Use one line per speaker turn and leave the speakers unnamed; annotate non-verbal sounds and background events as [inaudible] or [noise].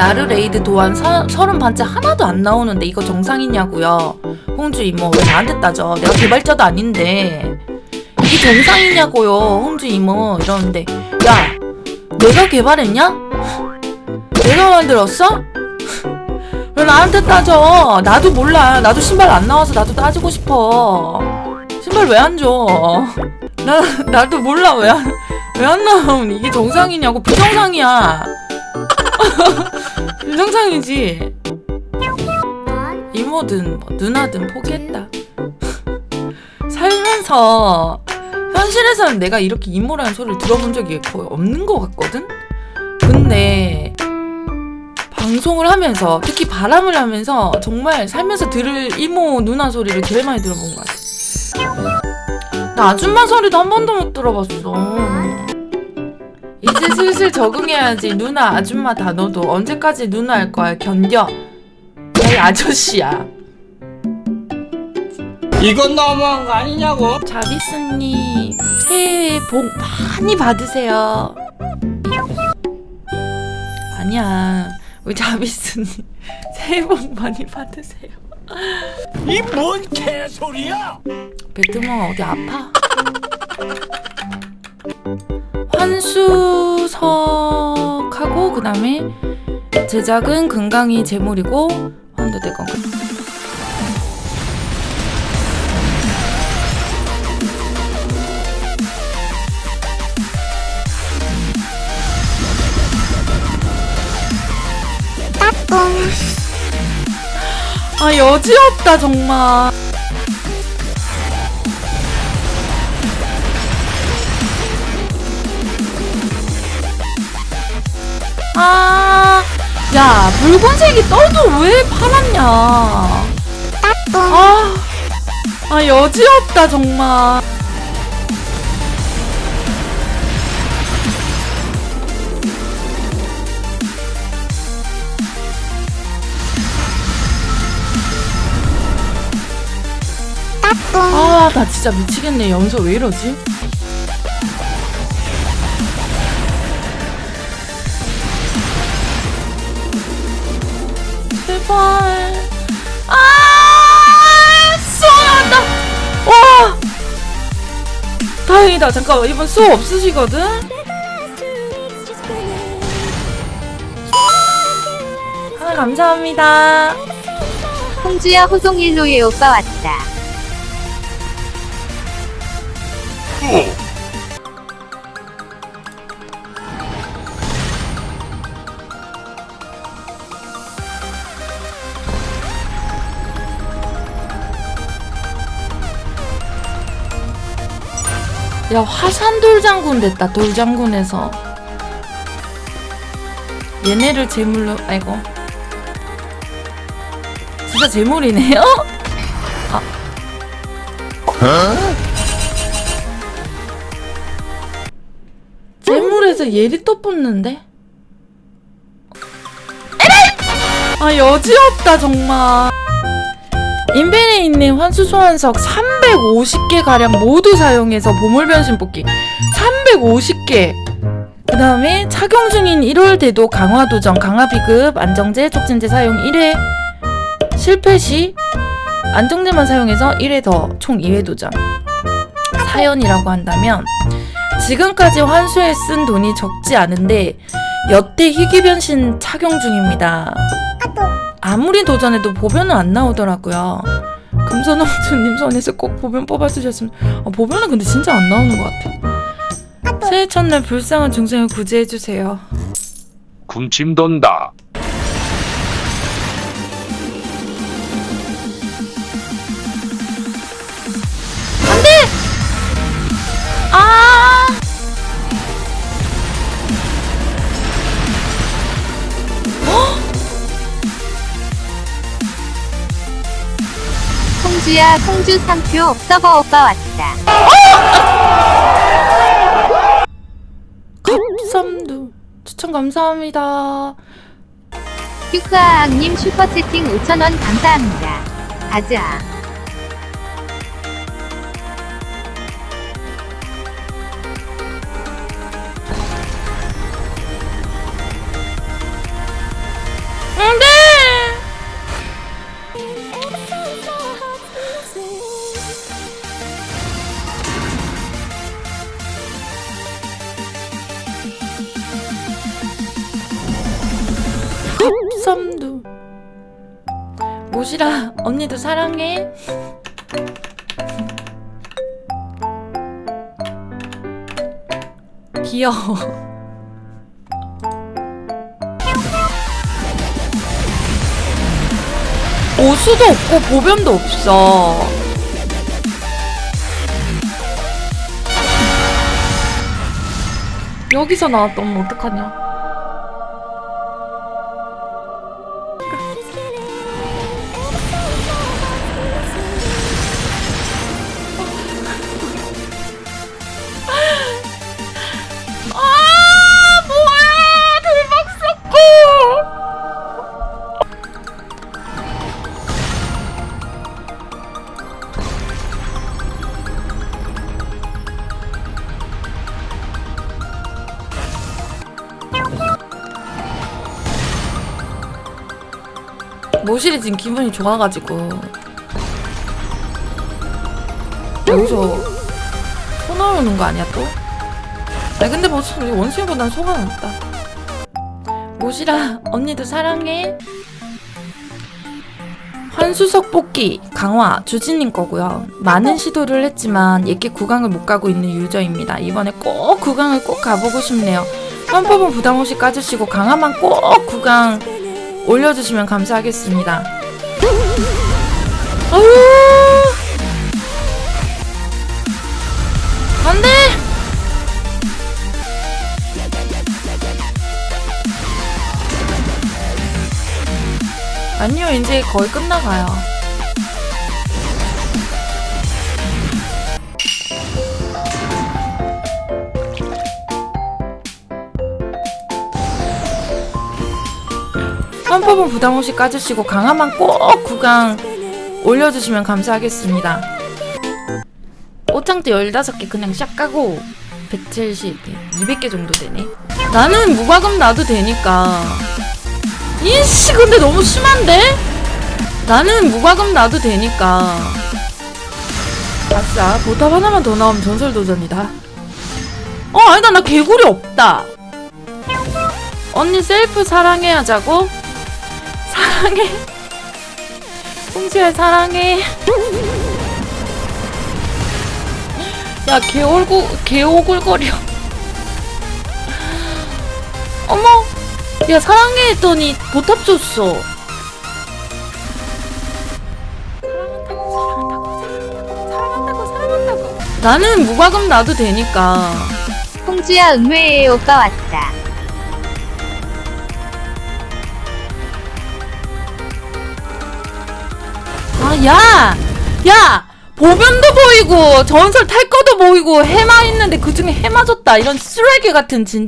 나르 레이드 도안 서, 서른 반째 하나도 안 나오는데 이거 정상이냐고요? 홍주 이모 왜 나한테 따져? 내가 개발자도 아닌데. 이게 정상이냐고요 홍주 이모. 이러는데 야 내가 개발했냐? 내가 만들었어? 왜 나한테 따져? 나도 몰라. 나도 신발 안 나와서 나도 따지고 싶어. 신발 왜 안 줘? 나 나도 몰라. 왜 안 왜 안 나오면 이게 정상이냐고. 비정상이야. 비 [laughs] 정상이지. 이모든 뭐 누나든 포기했다. [laughs] 살면서 현실에서는 내가 이렇게 이모라는 소리를 들어본 적이 거의 없는 것 같거든? 근데 방송을 하면서 특히 바람을 하면서 정말 살면서 들을 이모 누나 소리를 제일 많이 들어본 것 같아. 나 아줌마 소리도 한 번도 못 들어봤어. 이제 슬슬 적응해야지. 누나 아줌마 단어도 언제까지 누나 할 거야? 견뎌. 야이 아저씨야.
이건 너무한 거 아니냐고?
자비스님 새해 복 많이 받으세요. 아니야. 우리 자비스님 새해 복 많이 받으세요.
이 뭔 개소리야?
베트멍 어디 아파? 환수석 하고 그 다음에 제작은 금강이 재물이고 환도될 건아 여지없다 정말 아, 야, 붉은색이 떠도 왜 팔았냐. 아, 아, 여지없다, 정말. 아, 나 진짜 미치겠네. 연서 왜 이러지? 다행이다. 잠깐만, 이번 수업 없으시거든? 하나 감사합니다.
홍주야 호송일로의 오빠 왔다.
야, 화산 돌장군 됐다, 돌장군에서. 얘네를 제물로, 아이고. 진짜 제물이네요? 아. 제물에서 예리 또 뽑는데? 아, 여지없다, 정말. 인벤에 있는 환수 소환석 350개 가량 모두 사용해서 보물 변신 뽑기 350개. 그 다음에 착용 중인 1월 대도 강화 도전 강화 비급 안정제 촉진제 사용 1회 실패 시 안정제만 사용해서 1회 더 총 2회 도전. 사연이라고 한다면 지금까지 환수에 쓴 돈이 적지 않은데 여태 희귀 변신 착용 중입니다. 아무리 도전해도 보변은 안 나오더라고요. 금선홍주님 [laughs] 손에서 꼭 보변 뽑아주셨으면 아, 보변은 근데 진짜 안 나오는 것 같아. 새해 첫날 불쌍한 중생을 구제해주세요.
군침 돈다.
홍주야 홍주 3표 서버 오빠 왔다.
갑삼두 추천 감사합니다.
큐크아님 슈퍼채팅 5,000원 감사합니다. 가자.
모시라 언니도 사랑해. 귀여워. 오수도 없고 보변도 없어. 여기서 나왔다면 어떡하냐? 모실이 지금 기분이 좋아가지고. 여기서 소 나오는 거 아니야 또? 아니 근데 뭐 소- 원숭이보단 소가 낫다. 모시라 언니도 사랑해. 환수석 뽑기 강화 주진님 거고요. 많은 시도를 했지만 예계 구강을 못 가고 있는 유저입니다. 이번에 꼭 구강을 꼭 가보고 싶네요. 헌법은 부담 없이 까주시고 강화만 꼭 구강 올려주시면 감사하겠습니다. 아유! 안돼! 아니요 이제 거의 끝나가요 헌법은 부담 없이 까주시고 강화만 꼭 구강 올려주시면 감사하겠습니다. 옷장도 15개 그냥 샥 까고 170, 200개 정도 되네. 나는 무과금 놔도 되니까. 이씨 근데 너무 심한데? 나는 무과금 놔도 되니까. 아싸 보탑 하나만 더 나오면 전설 도전이다. 어 아니다 나 개구리 없다. 언니 셀프 사랑해 하자고? 사랑해. 홍지야 사랑해. 야 개올구 개오글거려. 어머 야 사랑해 했더니 보탑 줬어. 나는 무과금 놔도 되니까.
홍주야 은회의 오빠 왔다.
야! 야! 보변도 보이고, 전설 탈 거도 보이고, 해마 있는데 그 중에 해마 줬다. 이런 쓰레기 같은 진.